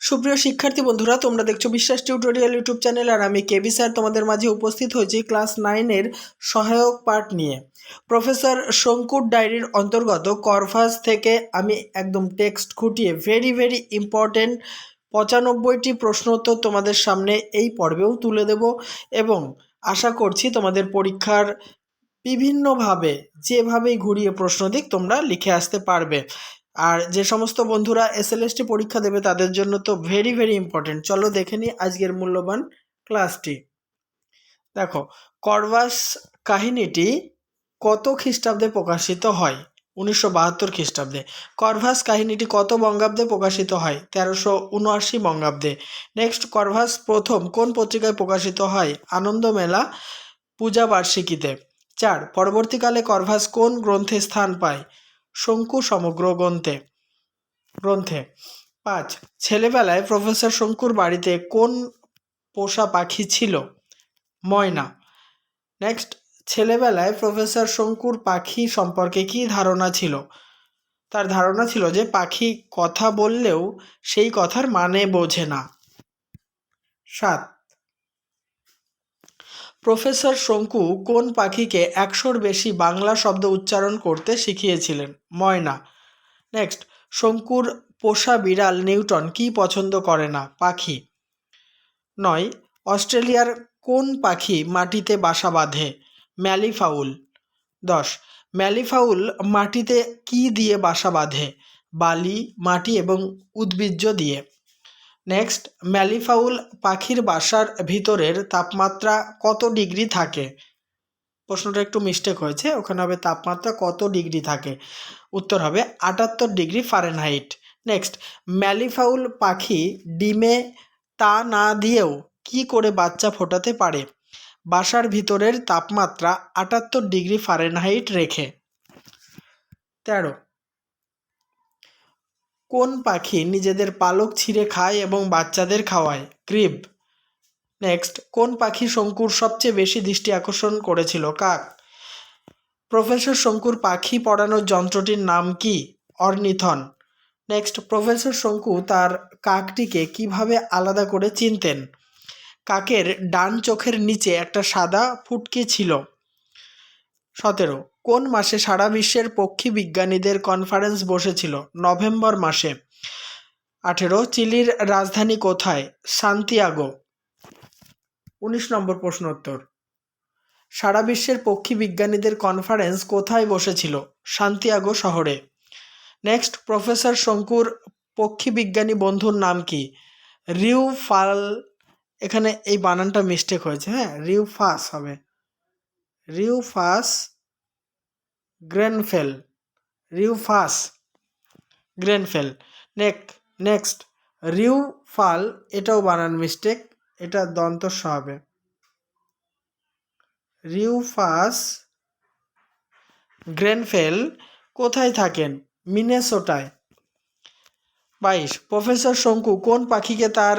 সুপ্রিয় শিক্ষার্থী বন্ধুরা, তোমরা দেখছ বিশ্বাস টিউটোরিয়াল ইউটিউব চ্যানেল আর আমি কেবি স্যার তোমাদের মাঝে উপস্থিত হয়েছি ক্লাস নাইনের সহায়ক পাঠ নিয়ে। প্রফেসর শঙ্কুর ডায়েরির অন্তর্গত করভাস থেকে আমি একদম টেক্সট খুঁটিয়ে ভেরি ভেরি ইম্পর্টেন্ট পঁচানব্বইটি প্রশ্ন উত্তর তোমাদের সামনে এই পর্বেও তুলে দেব এবং আশা করছি তোমাদের পরীক্ষার বিভিন্নভাবে যেভাবেই ঘুরিয়ে প্রশ্ন দিক তোমরা লিখে আসতে পারবে। আর যে সমস্ত বন্ধুরা এসএলএসটি পরীক্ষা দেবে তাদের জন্য তো ভেরি ভেরি ইম্পর্টেন্ট চলো দেখে নিই আজকের মূল্যবান ক্লাসটি দেখো, করভাস কাহিনীটি কত খ্রিস্টাব্দে প্রকাশিত হয়? উনিশশো বাহাত্তর খ্রিস্টাব্দে। করভাস কাহিনীটি কত বঙ্গাব্দে প্রকাশিত হয়? তেরোশো উনআশি বঙ্গাব্দে। নেক্সট করভাস প্রথম কোন পত্রিকায় প্রকাশিত হয়? আনন্দ মেলা পূজা বার্ষিকীতে। চার, পরবর্তীকালে করভাস কোন গ্রন্থে স্থান পায়? শঙ্কু সমগ্র গ্রন্থে গ্রন্থে। পাঁচ, ছেলেবেলায় প্রফেসর শঙ্কুর বাড়িতে কোন পোষা পাখি ছিল? ময়না। নেক্সট ছেলেবেলায় প্রফেসর শঙ্কুর পাখি সম্পর্কে কী ধারণা ছিল? তার ধারণা ছিল যে পাখি কথা বললেও সেই কথার মানে বোঝে না। সাত প্রফেসর শঙ্কু কোন পাখিকে একশোর বেশি বাংলা শব্দ উচ্চারণ করতে শিখিয়েছিলেন? ময়না। নেক্সট, শঙ্কুর পোষা বিড়াল নিউটন কি পছন্দ করে না? পাখি। নয়, অস্ট্রেলিয়ার কোন পাখি মাটিতে বাসা বাঁধে? ম্যালিফাউল। দশ, ম্যালিফাউল মাটিতে কি দিয়ে বাসা বাঁধে? বালি, মাটি এবং উদ্ভিজ্জ দিয়ে। নেক্সট ম্যালিফাউল পাখির বাসার ভিতরের তাপমাত্রা কত ডিগ্রি থাকে? প্রশ্নটা একটু মিস্টেক হয়েছে, ওখানে হবে তাপমাত্রা কত ডিগ্রি থাকে? উত্তর হবে আটাত্তর ডিগ্রি ফারেনহাইট নেক্সট ম্যালিফাউল পাখি ডিমে তা না দিয়েও কি করে বাচ্চা ফোটাতে পারে? বাসার ভিতরের তাপমাত্রা আটাত্তর ডিগ্রি ফারেনহাইট রেখে। তেরো কোন পাখি নিজেদের পালক ছিঁড়ে খায় এবং বাচ্চাদের খাওয়ায়? ক্রিব। নেক্সট, কোন পাখি শঙ্কুর সবচেয়ে বেশি দৃষ্টি আকর্ষণ করেছিল? কাক। প্রফেসর শঙ্কুর পাখি পড়ানোর যন্ত্রটির নাম কি? অর্নিথন। নেক্সট, প্রফেসর শঙ্কু তার কাকটিকে কীভাবে আলাদা করে চিনতেন? কাকের ডান চোখের নিচে একটা সাদা ফুটকি ছিল। সতেরো কোন মাসে সারা বিশ্বের পক্ষী বিজ্ঞানীদের কনফারেন্স বসেছিল? নভেম্বর মাসে। আঠেরো, চিলির রাজধানী কোথায়? সান্তিয়াগো। উনিশ নম্বর প্রশ্ন উত্তর। সারা বিশ্বের পক্ষী বিজ্ঞানীদের কনফারেন্স কোথায় বসেছিল? সান্তিয়াগো শহরে। নেক্সট প্রফেসর শঙ্কুর পক্ষী বিজ্ঞানী বন্ধুর নাম কি? রিউ ফাল এখানে এই বানানটা মিস্টেক হয়েছে হ্যাঁ? রিউ ফাস হবে। রিউফাস গ্রেনফেল রিউফাস গ্রেনফেল নেক নেক্সট রিউফাল এটাও বানান মিস্টেক এটা দন্তস্ব হবে রিউফাস গ্রেনফেল কোথায় থাকেন? মিনেসোটায় বাইশ, প্রফেসর শঙ্কু কোন পাখিকে তার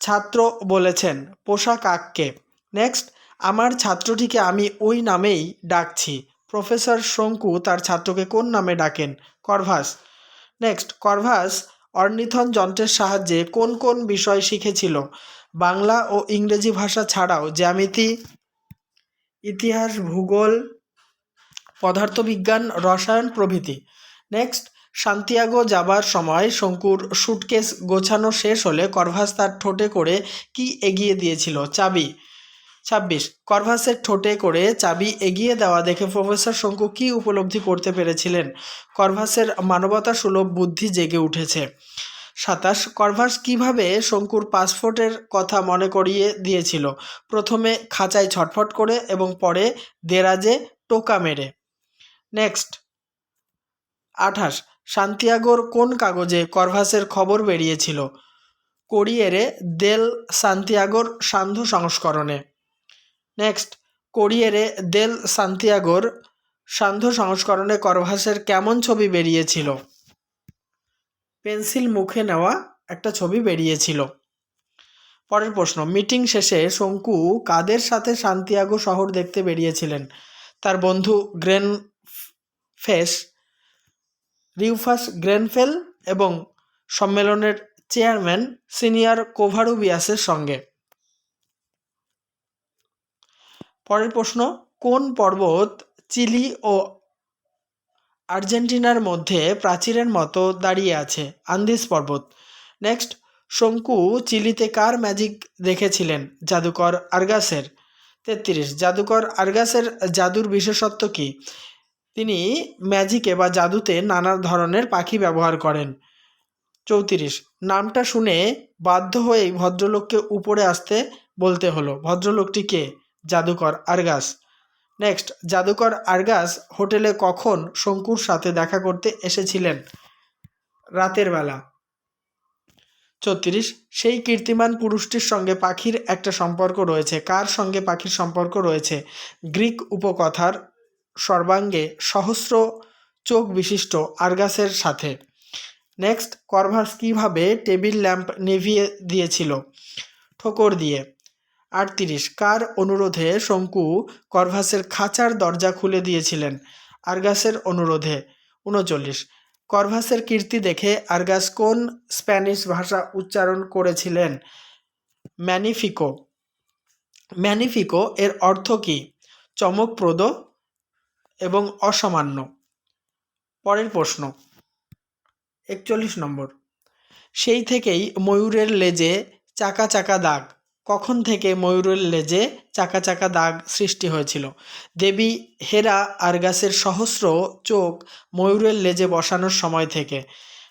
ছাত্র বলেছেন? পোষা কাককে নেক্সট আমার ছাত্রটিকে আমি ওই নামেই ডাকছি। প্রফেসর শঙ্কু তার ছাত্রকে কোন নামে ডাকেন? করভাস। নেক্সট, করভাস অর্নিথন যন্ত্রের সাহায্যে কোন কোন বিষয় শিখেছিল? বাংলা ও ইংরেজি ভাষা ছাড়াও জ্যামিতি, ইতিহাস, ভূগোল, পদার্থবিজ্ঞান, রসায়ন প্রভৃতি। নেক্সট, সান্তিয়াগো যাবার সময় শঙ্কুর সুটকেস গোছানো শেষ হলে করভাস তার ঠোঁটে করে কি এগিয়ে দিয়েছিল? চাবি। ছাব্বিশ করভাসের ঠোঁটে করে চাবি এগিয়ে দেওয়া দেখে প্রফেসর শঙ্কু কি উপলব্ধি করতে পেরেছিলেন? করভাসের মানবতা সুলভ বুদ্ধি জেগে উঠেছে। সাতাশ করভাস কীভাবে শঙ্কুর পাসপোর্টের কথা মনে করিয়ে দিয়েছিল? প্রথমে খাঁচায় ছটফট করে এবং পরে দেরাজে টোকা মেরে। নেক্সট। আঠাশ, সান্তিয়াগোর কোন কাগজে করভাসের খবর বেরিয়েছিল? কোরিয়েরে দেল সান্তিয়াগোর সান্ধ্য সংস্করণে। নেক্সট কোরিয়েরে দেল সান্তিয়াগোর সান্ধ্য সংস্করণে করভাসের কেমন ছবি বেরিয়েছিল? পেন্সিল মুখে নেওয়া একটা ছবি বেরিয়েছিল। পরের প্রশ্ন, মিটিং শেষে শঙ্কু কাদের সাথে সান্তিয়াগো শহর দেখতে বেরিয়েছিলেন? তার বন্ধু গ্রেন ফেস, রিউফাস গ্রেনফেল এবং সম্মেলনের চেয়ারম্যান সিনিয়র কোভারুবিয়াসের সঙ্গে। পরের প্রশ্ন, কোন পর্বত চিলি ও আর্জেন্টিনার মধ্যে প্রাচীরের মতো দাঁড়িয়ে আছে? আন্দিস পর্বত। নেক্সট শঙ্কু চিলিতে কার ম্যাজিক দেখেছিলেন? জাদুকর আর্গাসের। তেত্রিশ, জাদুকর আর্গাসের জাদুর বিশেষত্ব কী? তিনি ম্যাজিকে বা জাদুতে নানা ধরনের পাখি ব্যবহার করেন। চৌত্রিশ, নামটা শুনে বাধ্য হয়েই ভদ্রলোককে উপরে আসতে বলতে হলো। ভদ্রলোকটি কে? জাদুকর আর্গাস। নেক্সট জাদুকর আর্গাস হোটেলে কখন শঙ্কুর সাথে দেখা করতে এসেছিলেন? রাতের বেলা। ছত্রিশ সেই কীর্তিমান পুরুষটির সঙ্গে পাখির একটা সম্পর্ক রয়েছে। কার সঙ্গে পাখির সম্পর্ক রয়েছে? গ্রিক উপকথার সর্বাঙ্গে সহস্র চোখ বিশিষ্ট আর্গাসের সাথে। নেক্সট করভাস কীভাবে টেবিল ল্যাম্প নিভিয়ে দিয়েছিল? ঠোকর দিয়ে। আটত্রিশ। কার অনুরোধে শঙ্কু করভাসের খাঁচার দরজা খুলে দিয়েছিলেন? আর্গাসের অনুরোধে। উনচল্লিশ। করভাসের কীর্তি দেখে আর্গাস কোন স্প্যানিশ ভাষা উচ্চারণ করেছিলেন? ম্যানিফিকো। ম্যানিফিকো এর অর্থ কী? চমকপ্রদ এবং অসামান্য। পরের প্রশ্ন। একচল্লিশ নম্বর। সেই থেকেই ময়ূরের লেজে চাকা চাকা দাগ। কখন থেকে ময়ূরের লেজে চাকা চাকা দাগ সৃষ্টি হয়েছিল? দেবী হেরা আর্গাসের সহস্র চোখ ময়ূরের লেজে বসানোর সময় থেকে।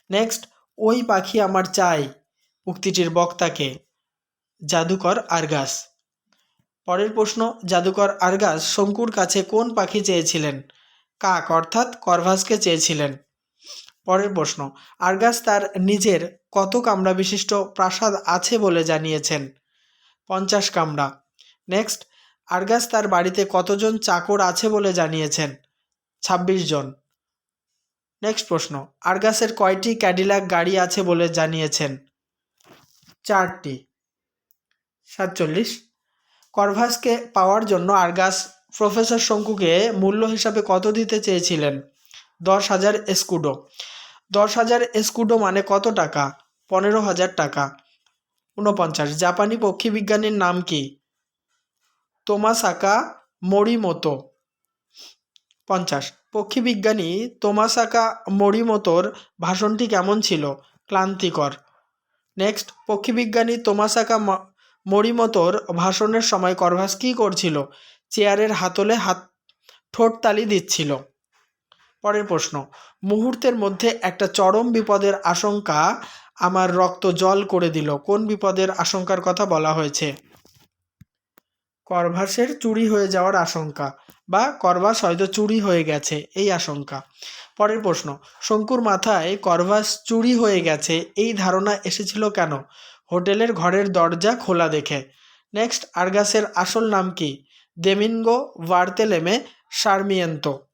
নেক্সট, ওই পাখি আমার চাই, উক্তিটির বক্তাকে, জাদুকর আর্গাস। পরের প্রশ্ন, জাদুকর আর্গাস শঙ্কুর কাছে কোন পাখি চেয়েছিলেন? কাক, অর্থাৎ করভাসকে চেয়েছিলেন। পরের প্রশ্ন, আর্গাস তার নিজের কত কামরা বিশিষ্ট প্রাসাদ আছে বলে জানিয়েছেন? পঞ্চাশ কামরা নেক্সট, আর্গাস তার বাড়িতে কতজন চাকর আছে বলে জানিয়েছেন? ছাব্বিশ জন। নেক্সট প্রশ্ন, আর্গাসের কয়টি ক্যাডিলাক গাড়ি আছে বলে জানিয়েছেন? চারটি। সাতচল্লিশ, করভাসকে পাওয়ার জন্য আর্গাস প্রফেসর শঙ্কুকে মূল্য হিসাবে কত দিতে চেয়েছিলেন? দশ হাজার এসকুডো। দশ হাজার এসকুডো মানে কত টাকা? পনেরো হাজার টাকা। ঊনপঞ্চাশ। জাপানি পক্ষীবিজ্ঞানীর নাম কি? তোমাসাকা মরিমোতো। পঞ্চাশ। পক্ষীবিজ্ঞানী তোমাসাকা মরিমোতোর ভাষণটি কেমন ছিল? ক্লান্তিকর। নেক্সট। পক্ষীবিজ্ঞানী তোমাসাকা মরিমোতোর ভাষণের সময় করভাস কী করছিল? চেয়ারের হাতলে হাত ঠোঁটতালি দিচ্ছিল। পরের প্রশ্ন। মুহূর্তের মধ্যে একটা চরম বিপদের আশঙ্কা আমার রক্ত জল করে দিল। কোন বিপদের আশঙ্কার কথা বলা হয়েছে? করভাসের চুরি হয়ে যাওয়ার আশঙ্কা বা করভাস হয়তো চুরি হয়ে গেছে, এই আশঙ্কা। পরের প্রশ্ন, শঙ্কুর মাথায় করভাস চুরি হয়ে গেছে, এই ধারণা এসেছিল কেন? হোটেলের ঘরের দরজা খোলা দেখে। নেক্সট, আর্গাসের আসল নাম কি? দেমিনগো ভার্তেলেমে সারমিয়েন্তো।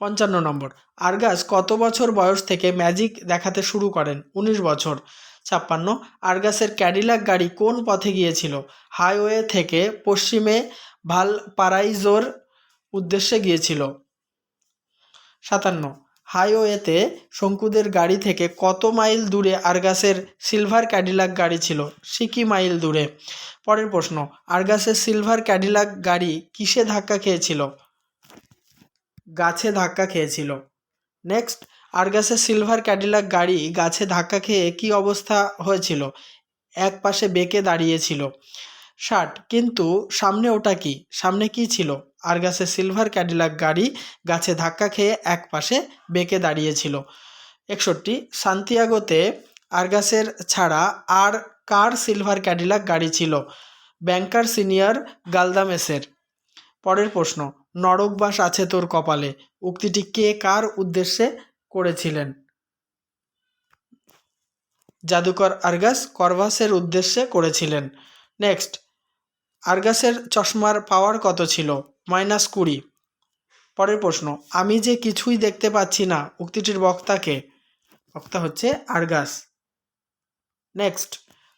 পঞ্চান্ন নম্বর। আর্গাস কত বছর বয়স থেকে ম্যাজিক দেখাতে শুরু করেন? উনিশ বছর। ছাপ্পান্ন। আর্গাসের ক্যাডিলাক গাড়ি কোন পথে গিয়েছিল? হাইওয়ে থেকে পশ্চিমে ভালপারাইজোর উদ্দেশ্যে গিয়েছিল। সাতান্ন। হাইওয়েতে শঙ্কুদের গাড়ি থেকে কত মাইল দূরে আর্গাসের সিলভার ক্যাডিলাক গাড়ি ছিল? সিকি মাইল দূরে? পরের প্রশ্ন। আর্গাসের সিলভার ক্যাডিলাক গাড়ি কিসে ধাক্কা খেয়েছিল? গাছে ধাক্কা খেয়েছিল। নেক্সট আর্গাসের সিলভার ক্যাডিলাক গাড়ি গাছে ধাক্কা খেয়ে কী অবস্থা হয়েছিল? এক পাশে বেঁকে দাঁড়িয়েছিল। ষাট, কিন্তু সামনে ওটা কি? সামনে কি ছিল? আর্গাসের সিলভার ক্যাডিলাক গাড়ি গাছে ধাক্কা খেয়ে এক পাশে বেঁকে দাঁড়িয়েছিল। একষট্টি, সান্তিয়াগোতে আর্গাসের ছাড়া আর কার সিলভার ক্যাডিলাক গাড়ি ছিল? ব্যাংকার সিনিয়র গালদামেসের। পরের প্রশ্ন নরকবাস আছে তোর কপালে, উক্তিটি কে কার উদ্দেশ্যে করেছিলেন? জাদুকর আর্গাস করভাসের উদ্দেশ্যে করেছিলেন। নেক্সট, আর্গাসের চশমার পাওয়ার কত ছিল? মাইনাস কুড়ি। পরের প্রশ্ন, আমি যে কিছুই দেখতে পাচ্ছি না, উক্তিটির বক্তাকে বক্তা হচ্ছে আর্গাস। নেক্সট,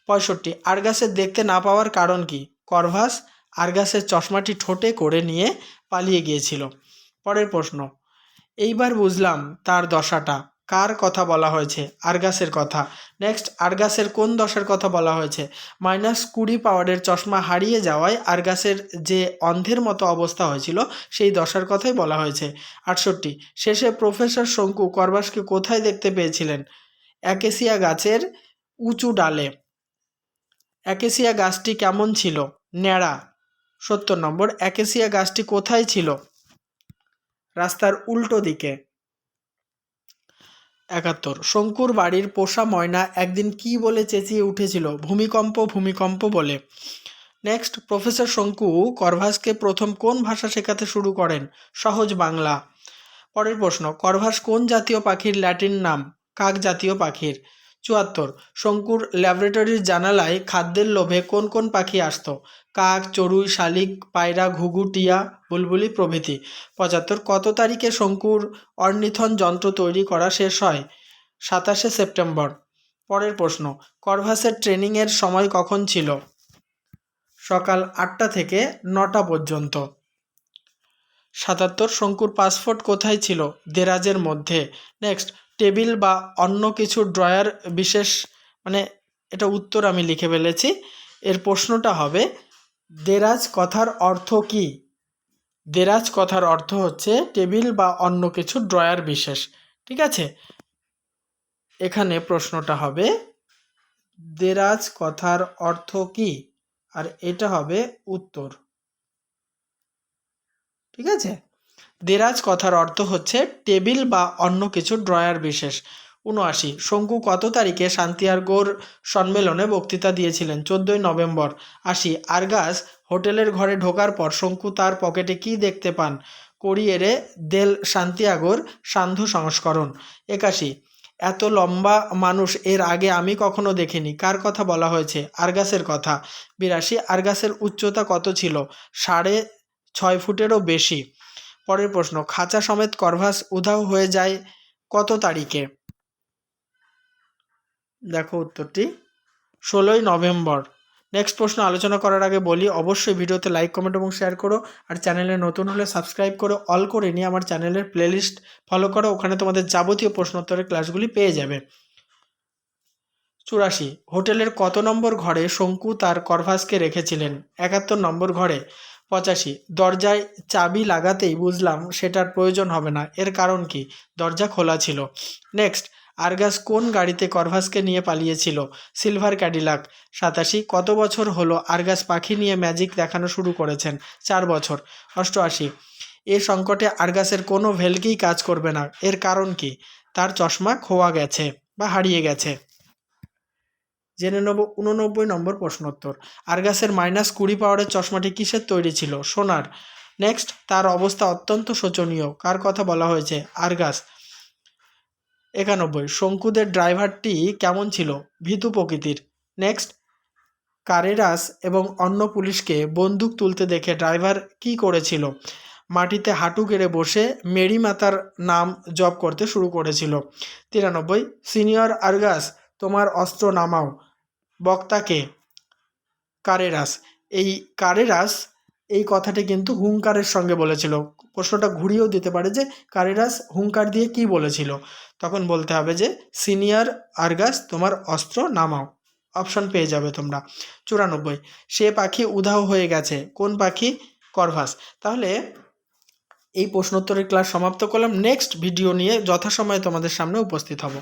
পঁয়ষট্টি, আর্গাসের দেখতে না পাওয়ার কারণ কি? করভাস আর্গাসের চশমাটি ঠোঁটে করে নিয়ে পালিয়ে গিয়েছিল। পরের প্রশ্ন, এইবার বুঝলাম তার দশাটা। কার কথা বলা হয়েছে? আরগাসের কথা। নেক্সট, আরগাসের কোন দশার কথা বলা হয়েছে? মাইনাস কুড়ি পাওয়ারের চশমা হারিয়ে যাওয়ায় আরগাসের যে অন্ধের মতো অবস্থা হয়েছিল, সেই দশার কথাই বলা হয়েছে। আটষট্টি, শেষে প্রফেসর শঙ্কু করবাসকে কোথায় দেখতে পেয়েছিলেন? অ্যাকেসিয়া গাছের উঁচু ডালে। অ্যাকেসিয়া গাছটি কেমন ছিল? ন্যাড়া। সত্তর নম্বর অ্যাকেসিয়া গাছটি কোথায় ছিল? রাস্তার উল্টো দিকে। একাত্তর, শঙ্কুর বাড়ির পোষা ময়না একদিন কি বলে চেঁচিয়ে উঠেছিল? ভূমিকম্প ভূমিকম্প বলে। নেক্সট, প্রফেসর শঙ্কু করভাসকে প্রথম কোন ভাষা শেখাতে শুরু করেন? সহজ বাংলা। পরের প্রশ্ন, করভাস কোন জাতীয় পাখির ল্যাটিন নাম? কাক জাতীয় পাখির। চুয়াত্তর। শঙ্কুর ল্যাবরেটরির জানালায় খাদ্যের লোভে কোন কোন পাখি আসতো? কাক, চড়ুই, শালিক, পায়রা, ঘুঘু, টিয়া, বুলবুলি প্রভৃতি। পঁচাত্তর, কত তারিখে শঙ্কুর অর্নিথন যন্ত্র তৈরি করা শেষ হয়? সাতাশে সেপ্টেম্বর। পরের প্রশ্ন, করভাসের ট্রেনিংয়ের সময় কখন ছিল? সকাল আটটা থেকে নটা পর্যন্ত। সাতাত্তর, শঙ্কুর পাসপোর্ট কোথায় ছিল? দেরাজের মধ্যে। নেক্সট টেবিল বা অন্য কিছু ড্রয়ার বিশেষ মানে এটা উত্তর আমি লিখে ফেলেছি। এর প্রশ্নটা হবে, দেরাজ কথার অর্থ কি? দেরাজ কথার অর্থ হচ্ছে টেবিল বা অন্য কিছু ড্রয়ার বিশেষ, ঠিক আছে? এখানে প্রশ্নটা হবে, দেরাজ কথার অর্থ কি? আর এটা হবে উত্তর, ঠিক আছে? দেরাজ কথার অর্থ হচ্ছে টেবিল বা অন্য কিছু ড্রয়ার বিশেষ। উনআশি, শঙ্কু কত তারিখে শান্তিয়ারগোর সম্মেলনে বক্তৃতা দিয়েছিলেন? চোদ্দোই নভেম্বর। আশি, আরগাস হোটেলের ঘরে ঢোকার পর শঙ্কু তার পকেটে কি দেখতে পান? কোরিয়েরে দেল শান্তিয়াগোর সান্ধ্য সংস্করণ। একাশি, এত লম্বা মানুষ, এর আগে আমি কখনো দেখিনি। কার কথা বলা হয়েছে? আরগাসের কথা। বিরাশি, আরগাসের উচ্চতা কত ছিল? সাড়ে ছয় ফুটেরও বেশি। পরের প্রশ্ন, খাঁচা সমেত করভাস উধাও হয়ে যায় কত তারিখে? দেখো উত্তরটি, ষোলোই নভেম্বর। নেক্সট প্রশ্ন আলোচনা করার আগে বলি, অবশ্যই ভিডিওতে লাইক কমেন্ট এবং শেয়ার করো আর চ্যানেলে নতুন হলে সাবস্ক্রাইব করো। অল করে নিয়ে আমার চ্যানেলের প্লেলিস্ট ফলো করো, ওখানে তোমাদের যাবতীয় প্রশ্নোত্তরের ক্লাসগুলি পেয়ে যাবে। চুরাশি, হোটেলের কত নম্বর ঘরে শঙ্কু তার করভাসকে রেখেছিলেন? একাত্তর নম্বর ঘরে। পঁচাশি। দরজায় চাবি লাগাতেই বুঝলাম সেটার প্রয়োজন হবে না। এর কারণ কি? দরজা খোলা ছিল। নেক্সট, আরগাস কোন গাড়িতে করভাসকে নিয়ে পালিয়েছিল? Silver Cadillac. সাতাশি, কত বছর হলো আরগাস পাখি নিয়ে ম্যাজিক দেখানো শুরু করেছেন? চার বছর। অষ্টআশি, এ সংকটে আরগাসের কোনো ভেলকেই কাজ করবে না। এর কারণ কি? তার চশমা খোয়া গেছে বা হারিয়ে গেছে। জেনে নেব উননব্বই নম্বর প্রশ্নোত্তর। আরগাসের মাইনাস কুড়ি পাওয়ারের চশমাটি কিসের তৈরি ছিল? সোনার। নেক্সট, তার অবস্থা অত্যন্ত শোচনীয়। কার কথা বলা হয়েছে? আরগাস। একানব্বই। শঙ্কুদের ড্রাইভারটি কেমন ছিল? ভীতু প্রকৃতির। নেক্সট, কারেরাস এবং অন্য পুলিশকে বন্দুক তুলতে দেখে ড্রাইভার কি করেছিল? মাটিতে হাঁটু গেড়ে বসে মেরি মাতার নাম জপ করতে শুরু করেছিল। তিরানব্বই। সিনিয়র আরগাস, তোমার অস্ত্র নামাও। বক্তাকে কারেরাস। এই কারেরাস এই কথাটি কিন্তু হুঙ্কারের সঙ্গে বলেছিল। প্রশ্নটা ঘুরিয়েও দিতে পারে যে কারেরাস হুঙ্কার দিয়ে কি বলেছিল। তখন বলতে হবে যে, সিনিয়র আরগাস, তোমার অস্ত্র নামাও। অপশন পেয়ে যাবে তোমরা। চুরানব্বই। সে পাখি উধাও হয়ে গেছে। কোন পাখি? করভাস। তাহলে এই প্রশ্নোত্তরের ক্লাস সমাপ্ত করলাম। নেক্সট ভিডিও নিয়ে যথাসময়ে তোমাদের সামনে উপস্থিত হব।